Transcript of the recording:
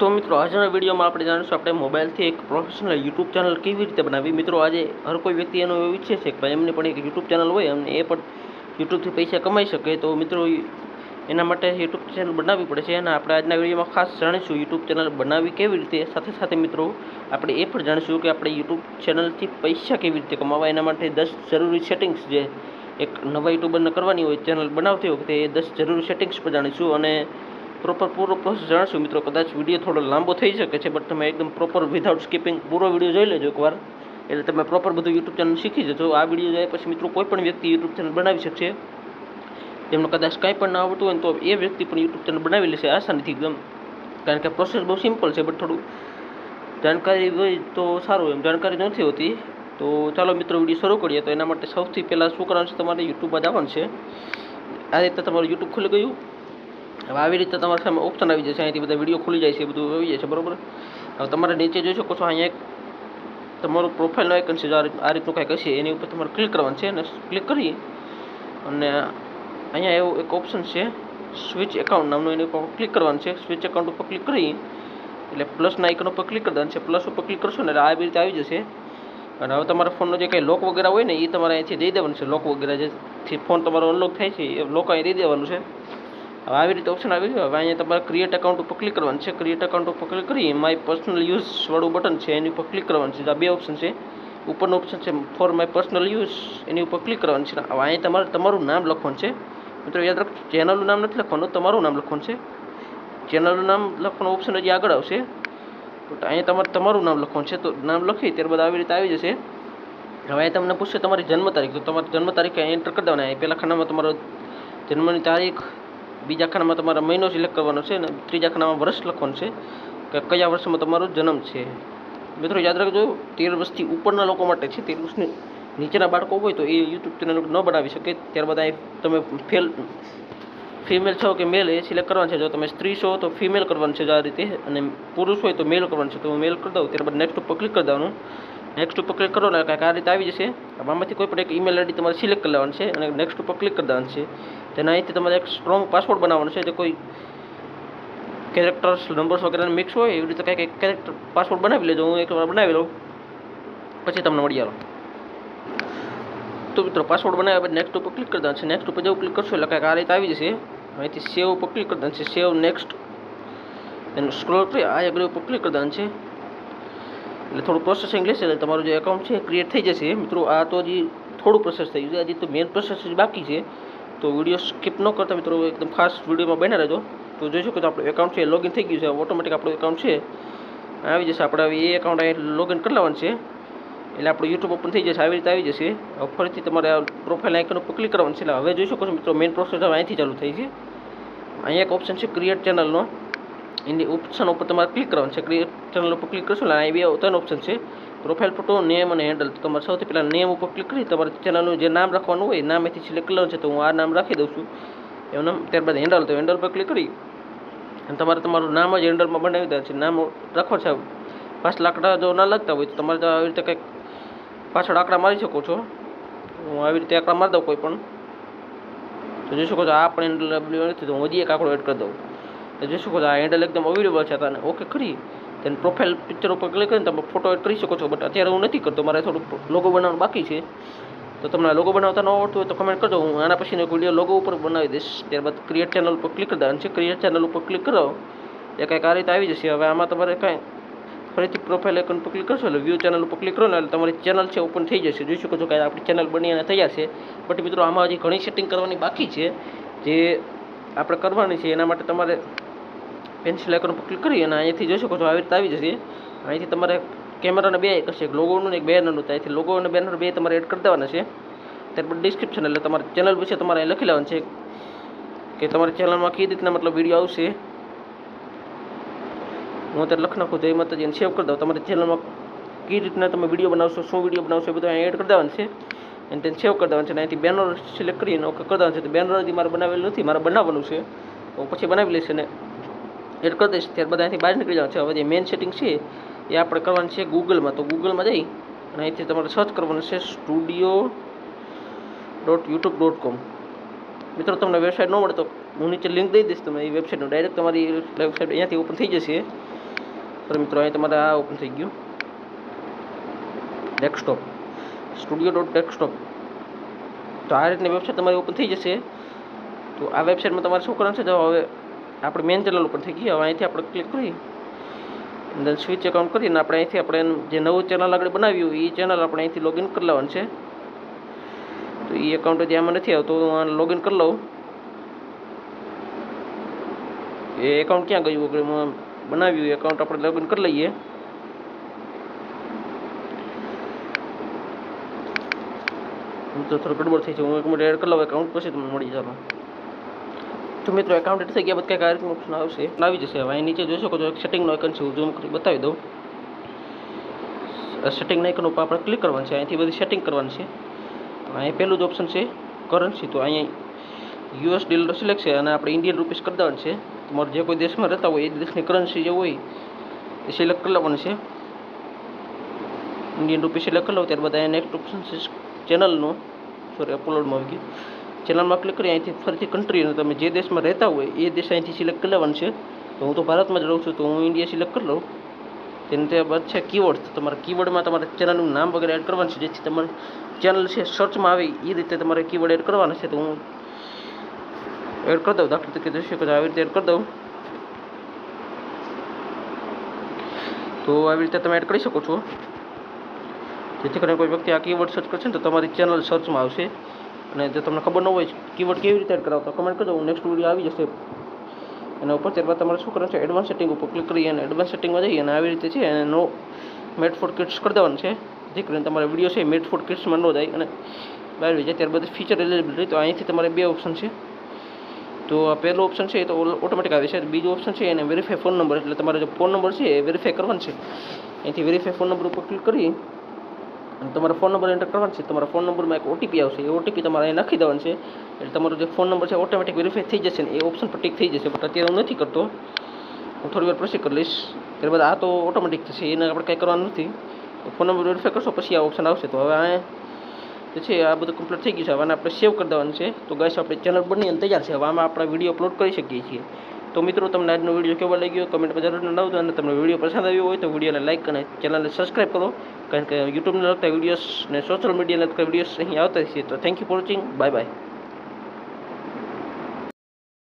તો મિત્રો, આજના વિડીયોમાં આપણે જાણીશું આપણે મોબાઈલથી એક પ્રોફેશનલ યુટ્યુબ ચેનલ કેવી રીતે બનાવી મિત્રો, આજે હર કોઈ વ્યક્તિ એનો એવું ઈચ્છે છે કે ભાઈ એમને પણ એક યુટ્યુબ ચેનલ હોય અને એ પણ યુટ્યુબથી પૈસા કમાઈ શકે. તો મિત્રો એના માટે યુટ્યુબ ચેનલ બનાવવી પડે છે અને આપણે આજના વિડીયોમાં ખાસ જાણીશું યુટ્યુબ ચેનલ બનાવવી કેવી રીતે. સાથે સાથે મિત્રો, આપણે એ પણ જાણીશું કે આપણે યુટ્યુબ ચેનલથી પૈસા કેવી રીતે કમાવા. એના માટે દસ જરૂરી સેટિંગ્સ જે એક નવા યુટ્યુબરને કરવાની હોય ચેનલ બનાવતી વખતે એ દસ જરૂરી સેટિંગ્સ પણ જાણીશું. અને પ્રોપર પૂરો પ્રોસેસ જણાવશું મિત્રો. કદાચ વીડિયો થોડો લાંબો થઈ શકે છે બટ તમે એકદમ પ્રોપર વિધાઉટ સ્કીપિંગ પૂરો વીડિયો જોઈ લેજો એકવાર. એટલે તમે પ્રોપર બધું યુટ્યુબ ચેનલ શીખી જશો આ વીડિયો જાય પછી મિત્રો કોઈ પણ વ્યક્તિ યુટ્યુબ ચેનલ બનાવી શકશે. જેમને કદાચ કાંઈ પણ ના આવડતું હોય તો એ વ્યક્તિ પણ યુટ્યુબ ચેનલ બનાવી લેશે આસાનીથી એકદમ. કારણ કે પ્રોસેસ બહુ સિમ્પલ છે બટ થોડું જાણકારી હોય તો સારું એમ. જાણકારી નથી હોતી. તો ચાલો મિત્રો વીડિયો શરૂ કરીએ. તો એના માટે સૌથી પહેલાં શું કરવાનું છે? તમારે યુટ્યુબમાં જવાનું છે. આ રીતે તમારું યુટ્યુબ ખુલી ગયું. હવે આવી રીતે તમારા સામે ઓપ્શન આવી જશે અહીંથી બધા વીડિયો ખુલી જાય છે બધું આવી છે, બરાબર? હવે તમારે નીચે જોઈ શકો છો, અહીંયા એક તમારું પ્રોફાઇલનો આઇકન છે આ રીતનું કંઈક હશે એની ઉપર તમારે ક્લિક કરવાનું છે, અને ક્લિક કરી અને અહીંયા એવું એક ઓપ્શન છે સ્વિચ એકાઉન્ટ નામનું એની ઉપર ક્લિક કરવાનું છે. સ્વિચ એકાઉન્ટ ઉપર ક્લિક કરી એટલે પ્લસના આઇકન ઉપર ક્લિક કરી દેવાનું છે. પ્લસ ઉપર ક્લિક કરશો ને, એટલે આવી રીતે આવી જશે. અને હવે તમારા ફોનનો જે કંઈ લોક વગેરે હોય ને એ તમારે અહીંથી દઈ દેવાનું છે. લોક વગેરે જેથી ફોન તમારો અનલોક થાય છે, એ લોક અહીં દઈ દેવાનું છે. હવે આવી રીતે ઓપ્શન આવી ગયું. હવે અહીંયા તમારે ક્રિએટ એકાઉન્ટ ઉપર ક્લિક કરવાનું છે. ક્રિએટ એકાઉન્ટ ઉપર ક્લિક કરી માય પર્સનલ યુઝવાળું બટન છે, એની ઉપર ક્લિક કરવાનું છે. આ બે ઓપ્શન છે. ઉપરનું ઓપ્શન છે ફોર માય પર્સનલ યુઝ એની ઉપર ક્લિક કરવાનું છે. હવે અહીંયા તમારે તમારું નામ લખવાનું છે. મિત્રો યાદ રાખજો ચેનલનું નામ નથી લખવાનું, તમારું નામ લખવાનું છે. ચેનલનું નામ લખવાનું ઓપ્શન હજી આગળ આવશે. બટ અહીંયા તમારે તમારું નામ લખવાનું છે. તો નામ લખી ત્યારબાદ આવી રીતે આવી જશે. હવે અહીંયા તમને પૂછશે તમારી જન્મ તારીખ. તો તમારી જન્મ તારીખ એન્ટર કરી દેવાના. પહેલા ખાનામાં તમારો જન્મની તારીખ બીજા ખાનામાં તમારા મહિનો સિલેક્ટ કરવાનો છે અને ત્રીજા ખાનામાં વર્ષ લખવાનું છે કે કયા વર્ષમાં તમારો જન્મ છે. મિત્રો યાદ રાખજો, તેર વર્ષથી ઉપરના લોકો માટે છે, તેર વર્ષની નીચેના બાળકો હોય તો એ યુટ્યુબ ચેનલ ન બનાવી શકે. ત્યારબાદ અહીં તમે ફેલ ફિમેલ છો કે મેલ એ સિલેક્ટ કરવાનું છે. જો તમે સ્ત્રી છો તો ફિમેલ કરવાનું છે આ રીતે. અને પુરુષ હોય તો મેલ કરવાનું છે. તો મેલ કરી દઉં, ત્યારબાદ નેક્સ્ટ ઉપર ક્લિક કરી દેવાનું. નેક્સ્ટ ઉપર ક્લિક કરો ને કાંઈક આ રીતે આવી જશે. આમાંથી કોઈ પણ એક ઈમેલ આઈડી તમારે સિલેક્ટ કરી લેવાનું છે અને નેક્સ્ટ ઉપર ક્લિક કરી દેવાનું છે. તેના અહીંથી તમારે એક સ્ટ્રોંગ પાસવર્ડ બનાવવાનો છે. જે કોઈ કેરેક્ટર્સ નંબર્સ વગેરેને મિક્સ હોય, એવી રીતે કાંઈક એક કેરેક્ટર પાસવર્ડ બનાવી લેજો. હું એકવાર બનાવી લઉં. પછી તમને મળી આવો. તો મિત્રો પાસવર્ડ બનાવ્યા પછી નેક્સ્ટ ઉપર ક્લિક કરી દેવાનું છે. નેક્સ્ટ ઉપર જેવું ક્લિક કરશો એટલે કાંઈક આ રીતે આવી જશે. અહીંથી સેવ ઉપર ક્લિક કરી દેવાનું છે. સેવ નેક્સ્ટ એનું સ્ક્રોલ કરી આ એગ્રી ઉપર ક્લિક કરી દેવાનું છે. એટલે થોડું પ્રોસેસિંગ લેશે એટલે તમારું જે એકાઉન્ટ છે ક્રિએટ થઈ જશે. મિત્રો, આ તો હજી થોડું પ્રોસેસ થયું છે. હજી તો મેન પ્રોસેસ બાકી છે. તો વીડિયો સ્કીપ ન કરતા મિત્રો, એકદમ ખાસ વિડીયોમાં બના રહેજો. તો જોઈ શકો તો આપણું એકાઉન્ટ છે લોગિન થઈ ગયું છે. ઓટોમેટિક આપણું એકાઉન્ટ છે. આવી જશે. આપણે એ એકાઉન્ટ અહીં લોગિન કરી લેવાનું છે. એટલે આપણું યુટ્યુબ ઓપન થઈ જશે. આવી રીતે આવી જશે. ફરીથી તમારે પ્રોફાઇલ આઇકન ઉપર ક્લિક કરવાનું છે. એટલે હવે જોઈ શકો છો મિત્રો મેઇન પ્રોસેસ અહીંથી ચાલુ થઈ છે. અહીંયા એક ઓપ્શન છે ક્રિએટ ચેનલનો એની ઓપ્શન ઉપર તમારે ક્લિક કરવાનું છે. ક્રિએટ ચેનલ ઉપર ક્લિક કરશો એટલે બે ત્રણ ઓપ્શન છે. પ્રોફાઇલ ફોટો નેમ અને હેન્ડલ તમારે સૌથી પહેલાં નેમ ઉપર ક્લિક કરી તમારે ચેનલનું જે નામ રાખવાનું હોય નામ અહીંથી સિલેક્ટ કરવાનું છે. તો હું આ નામ રાખી દઉં છું. એવું નામ. ત્યારબાદ હેન્ડલ તો હેન્ડલ પર ક્લિક કરી. અને તમારે તમારું નામ જ હેન્ડલમાં બનાવી દેવાનું છે. નામ રાખો છે. પાંચ લાકડા જો ના લાગતા હોય, તો તમારે તો આવી રીતે કંઈક પાછળ આંકડા મારી શકો છો. હું આવી રીતે આંકડા મારી દઉં કોઈ પણ. તો જોઈ શકો છો, આ પણ હેન્ડલ નથી. તો હું હજી એક આંકડો એડ કરી દઉં. તો જોઈ શકો છો, આ હેન્ડલ એકદમ અવેલેબલ છે તને ઓકે કરી. તેને પ્રોફાઇલ પિક્ચર ઉપર ક્લિક કરીને તમે ફોટો એડ કરી શકો છો. બટ અત્યારે હું નથી કરતો, મારે થોડું લોગો બનાવવાનું બાકી છે. તો તમને લોગો બનાવતા ન આવડતું હોય તો કમેન્ટ કરજો. હું આના પછીનો વીડિયો લોગો ઉપર બનાવી દઈશ. ત્યારબાદ ક્રિએટ ચેનલ ઉપર ક્લિક કરી દેવાનું છે ક્રિએટ ચેનલ ઉપર ક્લિક કરો. એ કંઈક આ રીતે આવી જશે. હવે આમાં તમારે કાંઈ ફરીથી પ્રોફાઇલ આઇકન પર ક્લિક કરશો એટલે વ્યૂ ચેનલ ઉપર ક્લિક કરો ને એટલે તમારી ચેનલ છે ઓપન થઈ જશે. જોઈ શકો છો કે આપણી ચેનલ બની અને તૈયાર છે. બટ મિત્રો, આમાં હજી ઘણી સેટિંગ કરવાની બાકી છે. જે આપણે કરવાની છે, એના માટે તમારે પેન્સિલ આઇકન ઉપર ક્લિક કરી અને અહીંયાથી જોઈ શકો છો આવી રીતે આવી જશે. અહીંથી તમારે કેમેરાને બે કરશે, એક લોગોનું એક બેનરનું તો અહીંથી લોગો અને બેનર બે તમારે એડ કરી દેવાના છે. ત્યારબાદ ડિસ્ક્રિપ્શન એટલે તમારે ચેનલ વિશે તમારે લખી લેવાનું છે. કે તમારી ચેનલમાં કઈ રીતના મતલબ વીડિયો આવશે. હું અત્યારે લખી નાખું, જય માતાજી એને સેવ કરી દઉં. તમારી ચેનલમાં કઈ રીતના તમે વીડિયો બનાવશો, શું વીડિયો બનાવશો એ બધું અહીં એડ કરી દેવાનું છે. અને તેને સેવ કરી દેવાનું છે. અને અહીંથી બેનર સિલેક્ટ કરીને ઓકે કરી દેવાનું છે. તો બેનર હજી મારે બનાવેલું નથી, મારે બનાવવાનું છે. તો પછી બનાવી લઈશ અને એડ કરી દઈશ. ત્યારબાદ અહીંથી બહાર નીકળી જવાનું છે, હવે જે મેઇન સેટિંગ છે, એ આપણે કરવાની છે ગૂગલમાં તો ગૂગલમાં જઈ અને અહીંથી તમારે સર્ચ કરવાનું છે studio dot YouTube dot com મિત્રો, તમને વેબસાઇટ ન મળે તો હું નીચે લિંક દઈ દઈશ તમે એ વેબસાઇટનું ડાયરેક્ટ તમારી વેબસાઇટ અહીંયાથી ઓપન થઈ જશે. તો મિત્રો, અહીં તમારે આ ઓપન થઈ ગયું. ડેસ્કટોપ સ્ટુડિયો ડોટ ડેસ્કટોપ તો આ રીતની વેબસાઇટ તમારી ઓપન થઈ જશે. તો આ વેબસાઇટમાં તમારે શું કરવાનું છે? જવા હવે આપણે મેન ચેનલ ઉપર થઈ ગઈ હવે અહીંથી આપણે ક્લિક કરી દેન સ્વિચ એકાઉન્ટ કરીને આપણે અહીંથી આપણે જે નવું ચેનલ આગળ બનાવ્યું એ ચેનલ આપણે અહીંથી લોગિન કરી લેવાનું છે. તો એ એકાઉન્ટ હજી આમાં નથી આવતો, હું લોગિન કરી લઉં. એ એકાઉન્ટ ક્યાં ગયું આગળ બનાવ્યું એકાઉન્ટ આપણે લોગિન કરી લઈએ. તો થોડું ગડબડ થઈ છે, હું એક મિનિટ એડ કરી લઉં એકાઉન્ટ પછી તમને મળી ચાલો તો મિત્રો એકાઉન્ટ એડ થઈ ગયા બધા કંઈક આ ઓપ્શન આવશે. આવી જશે હવે. અહીં નીચે જોઈ શકો છો, એક સેટિંગનો આઇકન છે, હું ઝૂમ કરી બતાવી દઉં. સેટિંગ આઇકન ઉપર આપણે ક્લિક કરવાનું છે. અહીંથી બધી સેટિંગ કરવાની છે. અહીં પહેલું જ ઓપ્શન છે કરન્સી તો અહીંયા યુએસ ડોલર સિલેક્ટ છે અને આપણે ઇન્ડિયન રૂપીસ કરી દેવાનું છે. તમારે જે કોઈ દેશમાં રહેતા હોય, એ દેશની કરન્સી જે હોય, એ સિલેક્ટ કરી લેવાનું છે. ઇન્ડિયન રૂપી સિલેક્ટ કરી લો, ત્યારબાદ અહીંયા નેક્સ્ટ ઓપ્શન છે ચેનલનું સોરી અપલોડમાં આવી ગયું. ચેનલમાં ક્લિક કરી અહીંથી ફરીથી કન્ટ્રી અને તમે જે દેશમાં રહેતા હોય એ દેશ અહીંથી સિલેક્ટ કરી લેવાનું છે. તો હું તો ભારતમાં જ રહું છું, તો હું ઇન્ડિયા સિલેક્ટ કરી લઉં. તેને ત્યારબાદ છે કીવર્ડ તમારા કીવર્ડમાં તમારે ચેનલનું નામ વગેરે એડ કરવાનું છે, જેથી તમારે ચેનલ છે સર્ચમાં આવે એ રીતે તમારે કીવર્ડ એડ કરવાના છે. તો હું એડ કરી દઉં. દાખલા તરીકે જોઈ શકો આવી રીતે એડ કરી દઉં. તો આવી રીતે તમે એડ કરી શકો છો. જેથી કરીને કોઈ વ્યક્તિ આ કીવર્ડ સર્ચ કરશે ને તો તમારી ચેનલ સર્ચમાં આવશે. અને જો તમને ખબર ન હોય કીવર્ડ કેવી રીતે એડ કરાવો તો કમેન્ટ કરજો. નેક્સ્ટ વીડિયો આવી જશે. એના ઉપર ત્યારબાદ તમારે શું કરવાનું છે? એડવાન્સ સેટિંગ ઉપર ક્લિક કરી અને એડવાન્સ સેટિંગમાં જઈ અને આવી રીતે છે અને નો મેટ ફોર કિટ્સ કરી દેવાનું છે. જેથી કરીને તમારા વીડિયો છે મેટ ફોર કિટ્સમાં ન જાય અને બહાર જાય. ત્યારબાદ ફીચર એલિજિબિલિટી તો અહીંથી તમારે બે ઓપ્શન છે. તો આ પહેલો ઓપ્શન છે એ તો ઓટોમેટિક આવે છે. બીજો ઓપ્શન છે એને વેરીફાઈ ફોન નંબર એટલે તમારે જે ફોન નંબર છે એ વેરીફાઈ કરવાનો છે. અહીંથી વેરીફાઈ ફોન નંબર ઉપર ક્લિક કરી અને તમારો ફોન નંબર એન્ટર કરવાનો છે, તમારા ફોન નંબરમાં એક ઓટીપી આવશે. એ ઓટીપી તમારે અહીં નાખી દેવાનો છે. એટલે તમારો જે ફોન નંબર છે ઓટોમેટિક વેરીફાઈ થઈ જશે ને એ ઓપ્શન પર ટીક થઈ જશે. બટ અત્યારે હું નથી કરતો. હું થોડી વાર પ્રોસેસ કરી લઈશ. ત્યારબાદ આ તો ઓટોમેટિક થશે. એને આપણે કંઈ કરવાનું નથી. ફોન નંબર વેરીફાઈ કરશો, પછી આ ઓપ્શન આવશે. તો હવે આ જે છે, આ બધું કમ્પ્લીટ થઈ ગયું છે. હવે આપણે સેવ કરી દેવાનું છે. તો ગાઈસ આપણે ચેનલ બની અને તૈયાર છે. હવે આમાં આપણે વીડિયો અપલોડ કરી શકીએ છીએ. તો મિત્રો, તમને આજનો વીડિયો કેવો લાગ્યો? કમેન્ટમાં જરૂર જણાવજો અને તમને વીડિયો પસંદ આવ્યો હોય તો વિડીયોને લાઇક અને ચેનલને સબસ્ક્રાઈબ કરો. કારણ કે યુટ્યુબને લગતા વિડીયોસ ને સોશિયલ મીડિયાને લગતા વિડીયોસ અહીં આવતા છે. તો thank you for watching bye bye